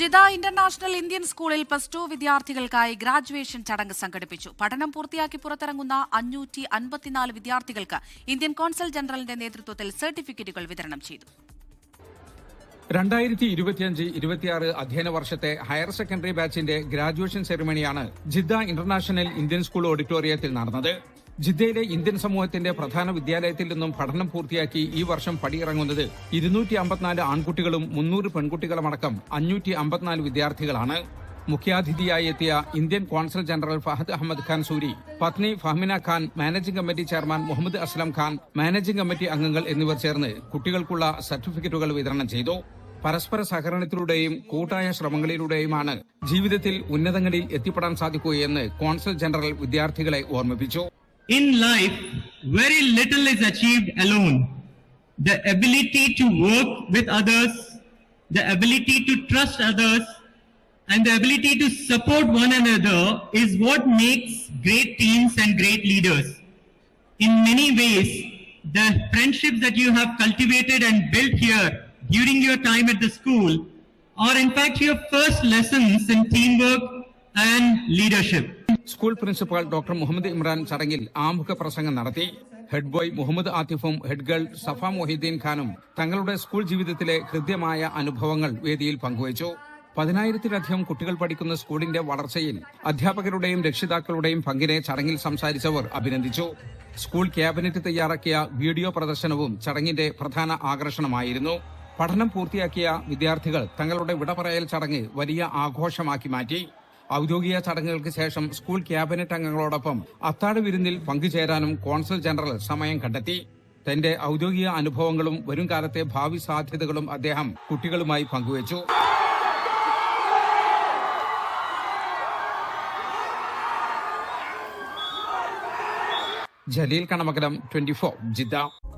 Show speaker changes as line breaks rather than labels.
Jida international Indian സ്കൂളിൽ plus two വിദ്യാർത്ഥികൾക്കായി graduation ചടങ്ങ് സംഘടിപ്പിച്ചു. പഠനം പൂർത്തിയാക്കി പുറത്തിറങ്ങുന്ന അഞ്ഞൂറ്റി അൻപത്തിനാല് വിദ്യാർത്ഥികൾക്ക് ഇന്ത്യൻ കോൺസൽ ജനറലിന്റെ നേതൃത്വത്തിൽ സർട്ടിഫിക്കറ്റുകൾ വിതരണം ചെയ്തു.
രണ്ടായിരത്തി ഇരുപത്തിയഞ്ച് ഇരുപത്തിയാറ് അധ്യയന വർഷത്തെ ഹയർ സെക്കൻഡറി ബാച്ചിന്റെ ഗ്രാജുവേഷൻ സെറിമണിയാണ് ജിദ്ദ ഇന്റർനാഷണൽ ഇന്ത്യൻ സ്കൂൾ ഓഡിറ്റോറിയത്തിൽ നടന്നത്. ജിദ്ദയിലെ ഇന്ത്യൻ സമൂഹത്തിന്റെ പ്രധാന വിദ്യാലയത്തിൽ നിന്നും പഠനം പൂർത്തിയാക്കി ഈ വർഷം പടിയിറങ്ങുന്നത് ഇരുന്നൂറ്റി അമ്പത്തിനാല് ആൺകുട്ടികളും മുന്നൂറ് പെൺകുട്ടികളുമടക്കം അഞ്ഞൂറ്റി അമ്പത്തിനാല് വിദ്യാർത്ഥികളാണ്. മുഖ്യാതിഥിയായി എത്തിയ Indian consul general Fahad Ahmad Khan Suri പത്നി Fahmina Khan managing committee chairman Muhammad Aslam Khan managing committee അംഗങ്ങൾ എന്നിവർ ചേർന്ന് കുട്ടികൾക്കുള്ള സർട്ടിഫിക്കറ്റുകൾ വിതരണം ചെയ്തു. പരസ്പര സഹകരണത്തിലൂടെയും കൂട്ടായ ശ്രമങ്ങളിലൂടെയുമാണ് ജീവിതത്തിൽ ഉന്നതങ്ങളിൽ എത്തിപ്പെടാൻ സാധിക്കുകയെന്ന് കോൺസൽ ജനറൽ വിദ്യാർത്ഥികളെ ഓർമ്മിപ്പിച്ചു.
In life, very little is achieved alone. The ability to work with others, the ability to trust others, and the ability to support one another is what makes great teams and great leaders. In many ways, the friendships that you have cultivated and built here during your time at the school are in fact your first lessons in teamwork and leadership.
School principal doctor Muhammad Imran ചടങ്ങിൽ ആമുഖ പ്രസംഗം നടത്തി. Head boy Muhammad ആത്തിഫും head girl Safa Mohiuddin ഖാനും തങ്ങളുടെ school ജീവിതത്തിലെ ഹൃദ്യമായ അനുഭവങ്ങൾ വേദിയിൽ പങ്കുവച്ചു. പതിനായിരത്തിലധികം കുട്ടികൾ പഠിക്കുന്ന സ്കൂളിന്റെ വളർച്ചയിൽ അധ്യാപകരുടെയും രക്ഷിതാക്കളുടെയും പങ്കിനെ ചടങ്ങിൽ സംസാരിച്ചവർ അഭിനന്ദിച്ചു. സ്കൂൾ ക്യാബിനറ്റ് തയ്യാറാക്കിയ വീഡിയോ പ്രദർശനവും ചടങ്ങിന്റെ പ്രധാന ആകർഷണമായിരുന്നു. പഠനം പൂർത്തിയാക്കിയ വിദ്യാർത്ഥികൾ തങ്ങളുടെ വിടപറയൽ ചടങ്ങ് വലിയ ആഘോഷമാക്കി മാറ്റി. ഔദ്യോഗിക ചടങ്ങുകൾക്ക് ശേഷം സ്കൂൾ ക്യാബിനറ്റ് അംഗങ്ങളോടൊപ്പം അത്താഴ വിരുന്നിൽ പങ്കുചേരാനും കോൺസൽ ജനറൽ സമയം കണ്ടെത്തി. തന്റെ ഔദ്യോഗിക അനുഭവങ്ങളും വരും കാലത്തെ ഭാവി സാധ്യതകളും അദ്ദേഹം കുട്ടികളുമായി പങ്കുവച്ചു. Jaleel Kanamakalam twenty four Jeddah.